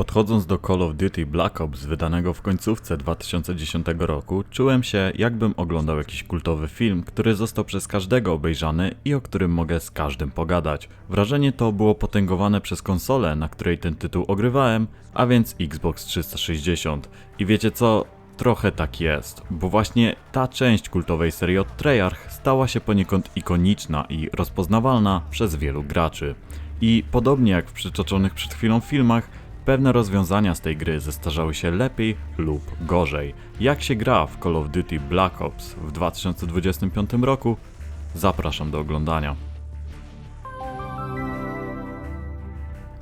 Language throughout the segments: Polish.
Podchodząc do Call of Duty Black Ops wydanego w końcówce 2010 roku, czułem się jakbym oglądał jakiś kultowy film, który został przez każdego obejrzany i o którym mogę z każdym pogadać. Wrażenie to było potęgowane przez konsolę, na której ten tytuł ogrywałem, a więc Xbox 360. I wiecie co? Trochę tak jest, bo właśnie ta część kultowej serii od Treyarch stała się poniekąd ikoniczna i rozpoznawalna przez wielu graczy. I podobnie jak w przytoczonych przed chwilą filmach, pewne rozwiązania z tej gry zestarzały się lepiej lub gorzej. Jak się gra w Call of Duty Black Ops w 2025 roku? Zapraszam do oglądania.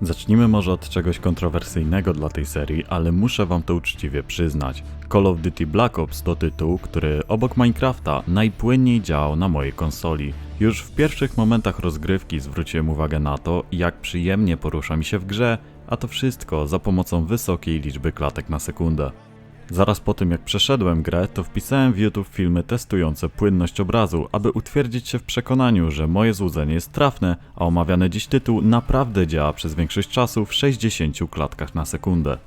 Zacznijmy może od czegoś kontrowersyjnego dla tej serii, ale muszę wam to uczciwie przyznać. Call of Duty Black Ops to tytuł, który obok Minecrafta najpłynniej działał na mojej konsoli. Już w pierwszych momentach rozgrywki zwróciłem uwagę na to, jak przyjemnie porusza mi się w grze, a to wszystko za pomocą wysokiej liczby klatek na sekundę. Zaraz po tym jak przeszedłem grę, to wpisałem w YouTube filmy testujące płynność obrazu, aby utwierdzić się w przekonaniu, że moje złudzenie jest trafne, a omawiany dziś tytuł naprawdę działa przez większość czasu w 60 klatkach na sekundę.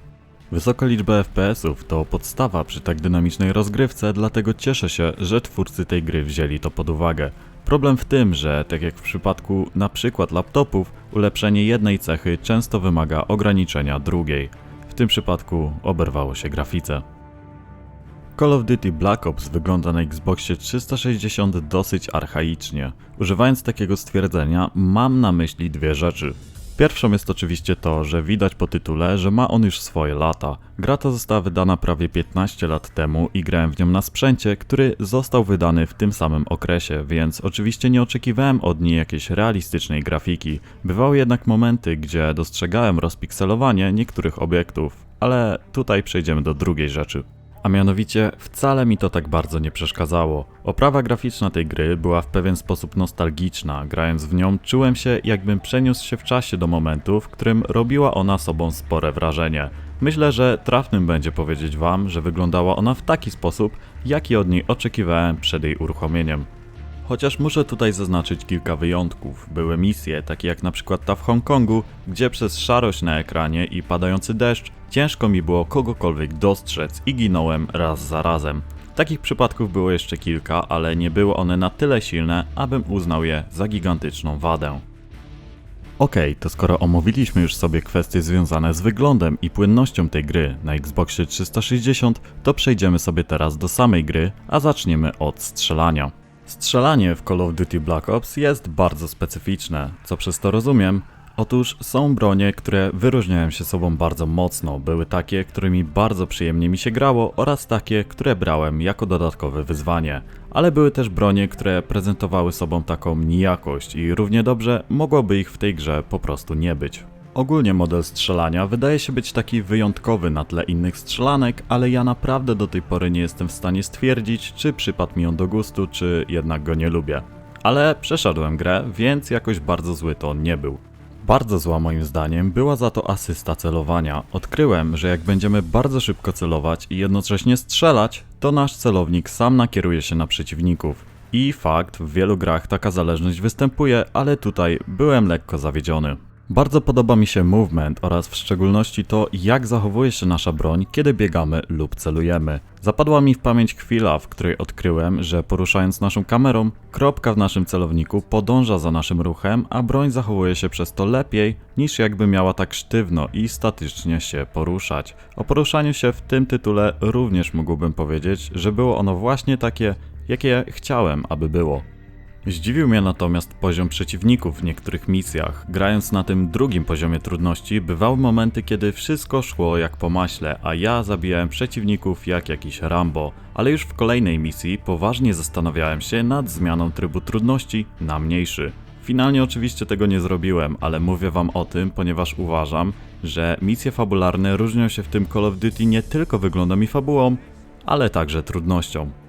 Wysoka liczba FPS-ów to podstawa przy tak dynamicznej rozgrywce, dlatego cieszę się, że twórcy tej gry wzięli to pod uwagę. Problem w tym, że tak jak w przypadku na przykład laptopów, ulepszenie jednej cechy często wymaga ograniczenia drugiej. W tym przypadku oberwało się grafice. Call of Duty Black Ops wygląda na Xboxie 360 dosyć archaicznie. Używając takiego stwierdzenia, mam na myśli dwie rzeczy. Pierwszą jest oczywiście to, że widać po tytule, że ma on już swoje lata. Gra ta została wydana prawie 15 lat temu i grałem w nią na sprzęcie, który został wydany w tym samym okresie, więc oczywiście nie oczekiwałem od niej jakiejś realistycznej grafiki. Bywały jednak momenty, gdzie dostrzegałem rozpikselowanie niektórych obiektów, ale tutaj przejdziemy do drugiej rzeczy. A mianowicie wcale mi to tak bardzo nie przeszkadzało. Oprawa graficzna tej gry była w pewien sposób nostalgiczna. Grając w nią czułem się jakbym przeniósł się w czasie do momentu, w którym robiła ona sobą spore wrażenie. Myślę, że trafnym będzie powiedzieć wam, że wyglądała ona w taki sposób, jaki od niej oczekiwałem przed jej uruchomieniem. Chociaż muszę tutaj zaznaczyć kilka wyjątków. Były misje, takie jak na przykład ta w Hongkongu, gdzie przez szarość na ekranie i padający deszcz ciężko mi było kogokolwiek dostrzec i ginąłem raz za razem. Takich przypadków było jeszcze kilka, ale nie były one na tyle silne, abym uznał je za gigantyczną wadę. Okej, to skoro omówiliśmy już sobie kwestie związane z wyglądem i płynnością tej gry na Xboxie 360, to przejdziemy sobie teraz do samej gry, a zaczniemy od strzelania. Strzelanie w Call of Duty Black Ops jest bardzo specyficzne. Co przez to rozumiem? Otóż są bronie, które wyróżniają się sobą bardzo mocno. Były takie, którymi bardzo przyjemnie mi się grało oraz takie, które brałem jako dodatkowe wyzwanie. Ale były też bronie, które prezentowały sobą taką nijakość i równie dobrze mogłoby ich w tej grze po prostu nie być. Ogólnie model strzelania wydaje się być taki wyjątkowy na tle innych strzelanek, ale ja naprawdę do tej pory nie jestem w stanie stwierdzić, czy przypadł mi on do gustu, czy jednak go nie lubię. Ale przeszedłem grę, więc jakoś bardzo zły to nie był. Bardzo zła moim zdaniem była za to asysta celowania. Odkryłem, że jak będziemy bardzo szybko celować i jednocześnie strzelać, to nasz celownik sam nakieruje się na przeciwników. I fakt, w wielu grach taka zależność występuje, ale tutaj byłem lekko zawiedziony. Bardzo podoba mi się movement oraz w szczególności to, jak zachowuje się nasza broń, kiedy biegamy lub celujemy. Zapadła mi w pamięć chwila, w której odkryłem, że poruszając naszą kamerą, kropka w naszym celowniku podąża za naszym ruchem, a broń zachowuje się przez to lepiej, niż jakby miała tak sztywno i statycznie się poruszać. O poruszaniu się w tym tytule również mógłbym powiedzieć, że było ono właśnie takie, jakie chciałem, aby było. Zdziwił mnie natomiast poziom przeciwników w niektórych misjach. Grając na tym drugim poziomie trudności, bywały momenty, kiedy wszystko szło jak po maśle, a ja zabijałem przeciwników jak jakiś Rambo. Ale już w kolejnej misji poważnie zastanawiałem się nad zmianą trybu trudności na mniejszy. Finalnie oczywiście tego nie zrobiłem, ale mówię wam o tym, ponieważ uważam, że misje fabularne różnią się w tym Call of Duty nie tylko wyglądem i fabułą, ale także trudnością.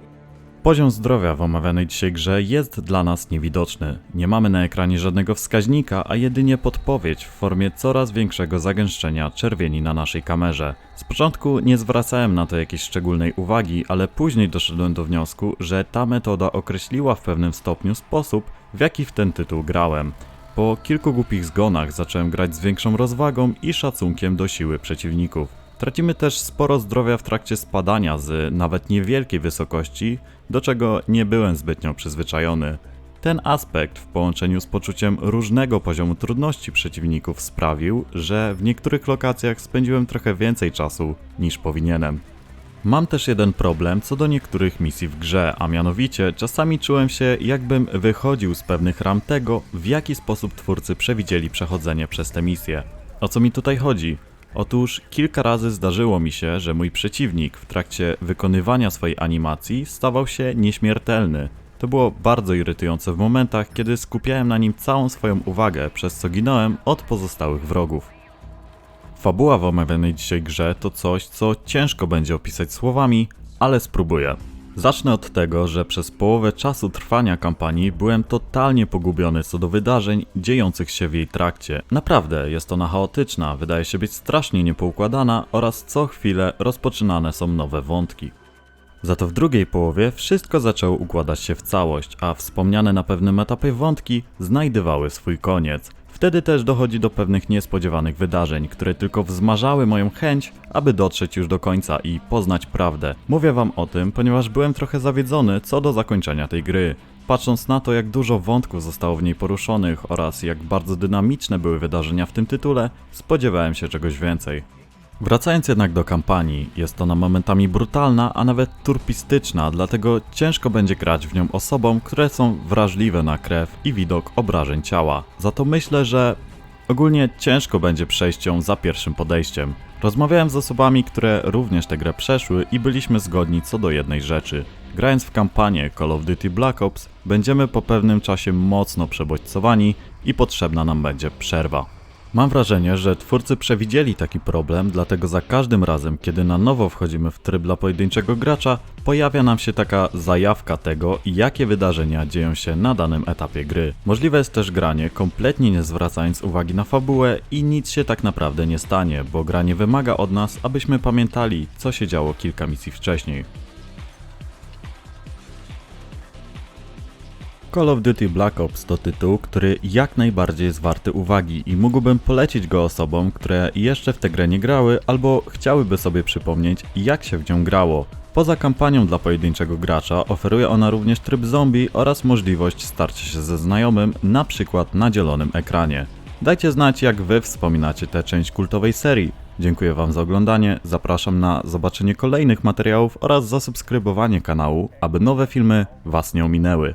Poziom zdrowia w omawianej dzisiaj grze jest dla nas niewidoczny. Nie mamy na ekranie żadnego wskaźnika, a jedynie podpowiedź w formie coraz większego zagęszczenia czerwieni na naszej kamerze. Z początku nie zwracałem na to jakiejś szczególnej uwagi, ale później doszedłem do wniosku, że ta metoda określiła w pewnym stopniu sposób, w jaki w ten tytuł grałem. Po kilku głupich zgonach zacząłem grać z większą rozwagą i szacunkiem do siły przeciwników. Tracimy też sporo zdrowia w trakcie spadania z nawet niewielkiej wysokości, do czego nie byłem zbytnio przyzwyczajony. Ten aspekt w połączeniu z poczuciem różnego poziomu trudności przeciwników sprawił, że w niektórych lokacjach spędziłem trochę więcej czasu niż powinienem. Mam też jeden problem co do niektórych misji w grze, a mianowicie czasami czułem się jakbym wychodził z pewnych ram tego, w jaki sposób twórcy przewidzieli przechodzenie przez te misje. O co mi tutaj chodzi? Otóż kilka razy zdarzyło mi się, że mój przeciwnik w trakcie wykonywania swojej animacji stawał się nieśmiertelny. To było bardzo irytujące w momentach, kiedy skupiałem na nim całą swoją uwagę, przez co ginąłem od pozostałych wrogów. Fabuła w omawianej dzisiaj grze to coś, co ciężko będzie opisać słowami, ale spróbuję. Zacznę od tego, że przez połowę czasu trwania kampanii byłem totalnie pogubiony co do wydarzeń dziejących się w jej trakcie. Naprawdę, jest ona chaotyczna, wydaje się być strasznie niepoukładana oraz co chwilę rozpoczynane są nowe wątki. Za to w drugiej połowie wszystko zaczęło układać się w całość, a wspomniane na pewnym etapie wątki znajdywały swój koniec. Wtedy też dochodzi do pewnych niespodziewanych wydarzeń, które tylko wzmażały moją chęć, aby dotrzeć już do końca i poznać prawdę. Mówię wam o tym, ponieważ byłem trochę zawiedzony co do zakończenia tej gry. Patrząc na to, jak dużo wątków zostało w niej poruszonych oraz jak bardzo dynamiczne były wydarzenia w tym tytule, spodziewałem się czegoś więcej. Wracając jednak do kampanii, jest ona momentami brutalna, a nawet turpistyczna, dlatego ciężko będzie grać w nią osobom, które są wrażliwe na krew i widok obrażeń ciała. Za to myślę, że ogólnie ciężko będzie przejść ją za pierwszym podejściem. Rozmawiałem z osobami, które również tę grę przeszły i byliśmy zgodni co do jednej rzeczy. Grając w kampanię Call of Duty Black Ops, będziemy po pewnym czasie mocno przebodźcowani i potrzebna nam będzie przerwa. Mam wrażenie, że twórcy przewidzieli taki problem, dlatego za każdym razem, kiedy na nowo wchodzimy w tryb dla pojedynczego gracza, pojawia nam się taka zajawka tego, jakie wydarzenia dzieją się na danym etapie gry. Możliwe jest też granie, kompletnie nie zwracając uwagi na fabułę i nic się tak naprawdę nie stanie, bo gra nie wymaga od nas, abyśmy pamiętali, co się działo kilka misji wcześniej. Call of Duty Black Ops to tytuł, który jak najbardziej jest warty uwagi i mógłbym polecić go osobom, które jeszcze w tę grę nie grały albo chciałyby sobie przypomnieć, jak się w nią grało. Poza kampanią dla pojedynczego gracza oferuje ona również tryb zombie oraz możliwość starcia się ze znajomym, na przykład na dzielonym ekranie. Dajcie znać, jak wy wspominacie tę część kultowej serii. Dziękuję Wam za oglądanie, zapraszam na zobaczenie kolejnych materiałów oraz zasubskrybowanie kanału, aby nowe filmy Was nie ominęły.